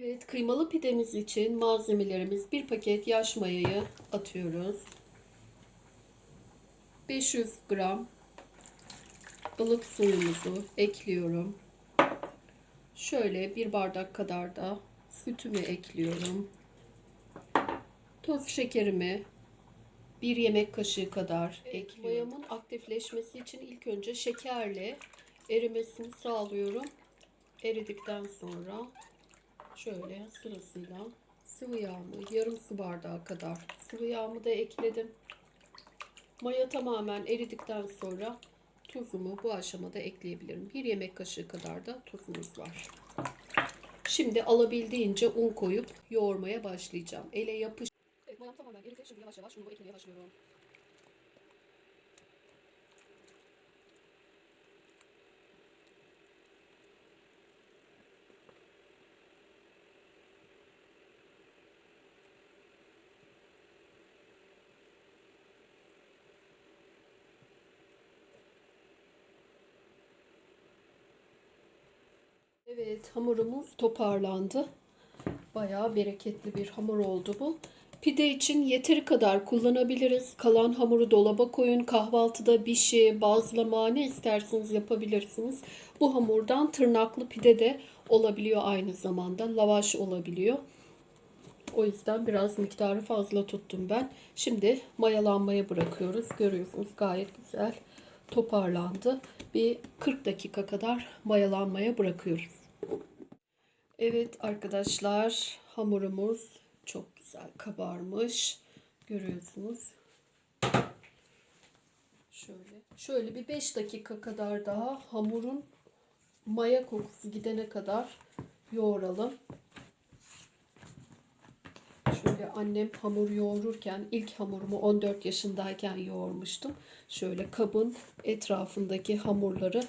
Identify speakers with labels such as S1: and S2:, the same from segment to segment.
S1: Evet, kıymalı pidemiz için malzemelerimiz bir paket yaş mayayı atıyoruz. 500 gram ılık suyumuzu ekliyorum. Şöyle bir bardak kadar da sütümü ekliyorum. Toz şekerimi bir yemek kaşığı kadar ekliyorum. Mayamın aktifleşmesi için ilk önce şekerle erimesini sağlıyorum. Eridikten sonra şöyle sırasıyla sıvı yağımı yarım su bardağı kadar sıvı yağımı da ekledim. Maya tamamen eridikten sonra tuzumu bu aşamada ekleyebilirim. Bir yemek kaşığı kadar da tuzumuz var. Şimdi alabildiğince un koyup yoğurmaya başlayacağım. Ele yapış. Mayam tamamen eridi. Şimdi yavaş yavaş unu eklemeye başlıyorum. Evet hamurumuz toparlandı. Bayağı bereketli bir hamur oldu bu. Pide için yeteri kadar kullanabiliriz. Kalan hamuru dolaba koyun. Kahvaltıda bir şey, bazlama ne isterseniz yapabilirsiniz. Bu hamurdan tırnaklı pide de olabiliyor aynı zamanda. Lavaş olabiliyor. O yüzden biraz miktarı fazla tuttum ben. Şimdi mayalanmaya bırakıyoruz. Görüyorsunuz gayet güzel toparlandı. Bir 40 dakika kadar mayalanmaya bırakıyoruz. Evet arkadaşlar hamurumuz çok güzel kabarmış. Görüyorsunuz. Şöyle şöyle bir 5 dakika kadar daha hamurun maya kokusu gidene kadar yoğuralım. Annem hamur yoğururken ilk hamurumu 14 yaşındayken yoğurmuştum. Şöyle kabın etrafındaki hamurları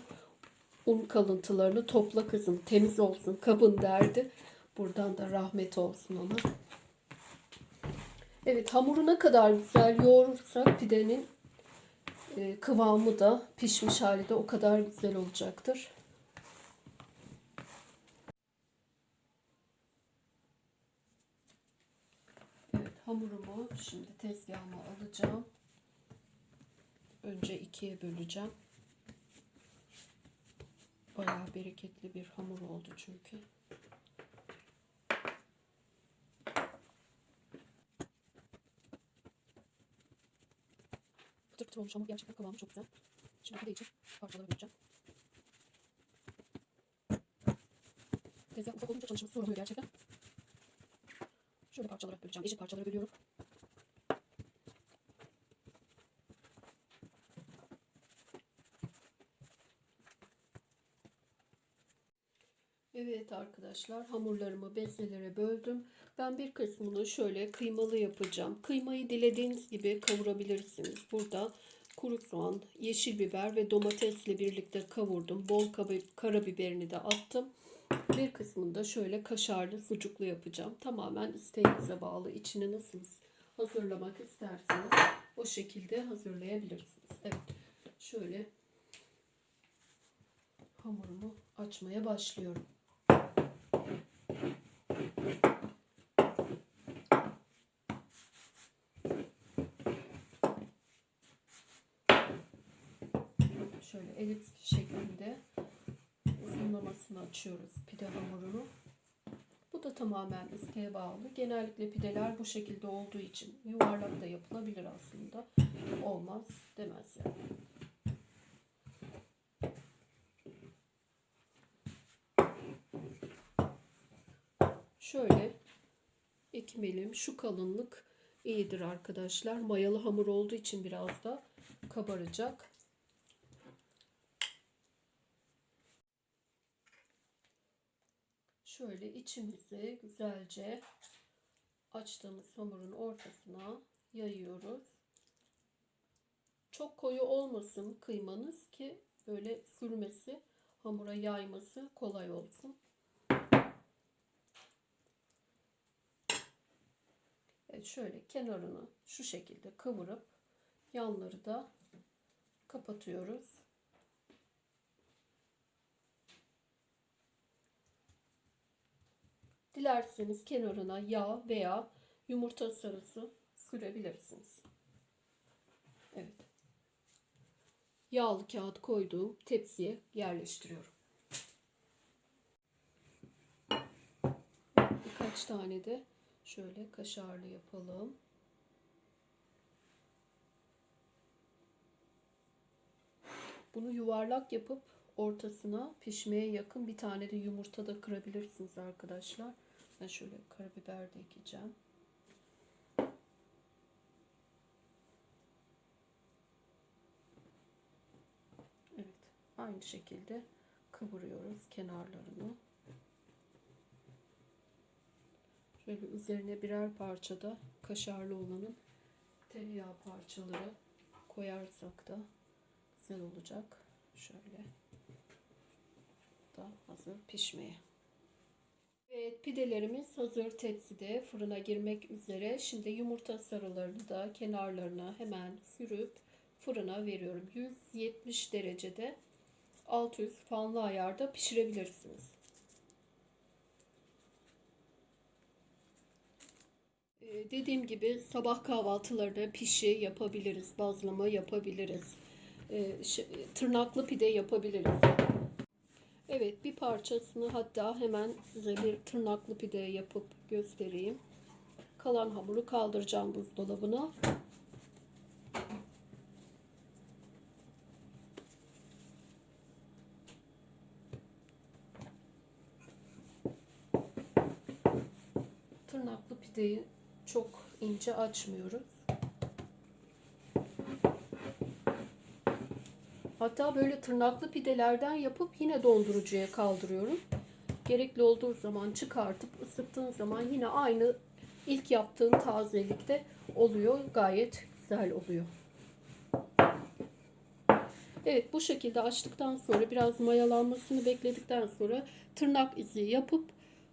S1: un kalıntılarını topla kızım temiz olsun kabın derdi. Buradan da rahmet olsun ona. Evet hamuru ne kadar güzel yoğurursak pidenin e, kıvamı da pişmiş hali de o kadar güzel olacaktır. Evet hamurumu şimdi tezgahıma alacağım. Önce ikiye böleceğim. Bayağı bereketli bir hamur oldu çünkü. Pıtır pıtır olmuş hamur gerçekten kıvamı çok güzel. Şimdi pide için parçalara böleceğim. Tezgah ufak olunca çalışması zor oluyor gerçekten. Şöyle parçalara böleceğim. Eşit parçalara bölüyorum. Evet arkadaşlar hamurlarımı bezelere böldüm. Ben bir kısmını şöyle kıymalı yapacağım. Kıymayı dilediğiniz gibi kavurabilirsiniz. Burada kuru soğan, yeşil biber ve domatesle birlikte kavurdum. Bol karabiberini de attım. Bir kısmını da şöyle kaşarlı sucuklu yapacağım. Tamamen isteğinize bağlı. İçini nasıl hazırlamak isterseniz o şekilde hazırlayabilirsiniz. Evet. Şöyle hamurumu açmaya başlıyorum. Şöyle elips şeklinde uzunlamasını açıyoruz pide hamurunu. Bu da tamamen isteğe bağlı. Genellikle pideler bu şekilde olduğu için yuvarlak da yapılabilir aslında. Olmaz demez yani. Şöyle ekmelim şu kalınlık iyidir arkadaşlar. Mayalı hamur olduğu için biraz da kabaracak. Şöyle içimizi güzelce açtığımız hamurun ortasına yayıyoruz. Çok koyu olmasın kıymanız ki böyle sürmesi, hamura yayması kolay olsun. Evet şöyle kenarını şu şekilde kıvırıp yanları da kapatıyoruz. Dilerseniz kenarına yağ veya yumurta sarısı sürebilirsiniz. Evet. Yağlı kağıt koyduğum tepsiye yerleştiriyorum. Birkaç tane de şöyle kaşarlı yapalım. Bunu yuvarlak yapıp ortasına pişmeye yakın bir tane de yumurta da kırabilirsiniz arkadaşlar. Ben şöyle karabiber de ekeceğim. Evet, aynı şekilde kıvırıyoruz kenarlarını. Şöyle üzerine birer parça da kaşarlı olanın tereyağı parçaları koyarsak da güzel olacak. Şöyle da hazır pişmeye. Evet pidelerimiz hazır tepside fırına girmek üzere. Şimdi yumurta sarılarını da kenarlarına hemen sürüp fırına veriyorum. 170 derecede 600 fanlı ayarda pişirebilirsiniz. Ee, Dediğim gibi sabah kahvaltılarında pişi yapabiliriz, bazlama yapabiliriz, Ee, tırnaklı pide yapabiliriz. Evet bir parçasını hatta hemen size bir tırnaklı pide yapıp göstereyim. Kalan hamuru kaldıracağım buzdolabına. Tırnaklı pideyi çok ince açmıyoruz. Hatta böyle tırnaklı pidelerden yapıp yine dondurucuya kaldırıyorum. Gerekli olduğu zaman çıkartıp ısıttığın zaman yine aynı ilk yaptığın tazelikte oluyor. Gayet güzel oluyor. Evet bu şekilde açtıktan sonra biraz mayalanmasını bekledikten sonra tırnak izi yapıp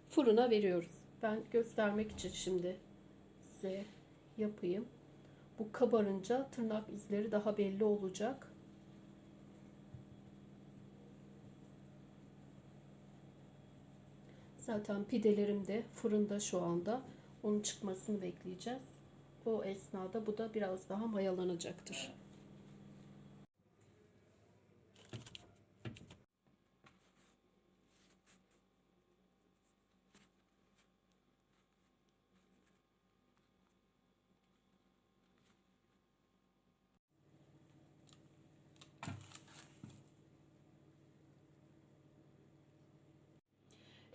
S1: fırına veriyoruz. Ben göstermek için şimdi size yapayım. Bu kabarınca tırnak izleri daha belli olacak. Zaten pidelerim de fırında şu anda. Onun çıkmasını bekleyeceğiz. O esnada bu da biraz daha mayalanacaktır.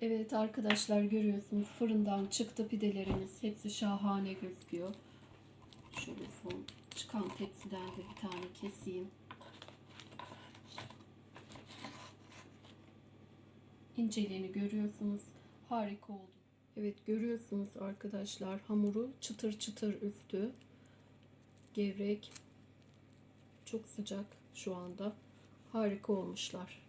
S1: Evet arkadaşlar görüyorsunuz fırından çıktı pidelerimiz. Hepsi şahane gözüküyor. Şöyle son çıkan tepsiden de bir tane keseyim. İnceliğini görüyorsunuz. Harika oldu. Evet görüyorsunuz arkadaşlar hamuru çıtır çıtır üstü. Gevrek. Çok sıcak şu anda. Harika olmuşlar.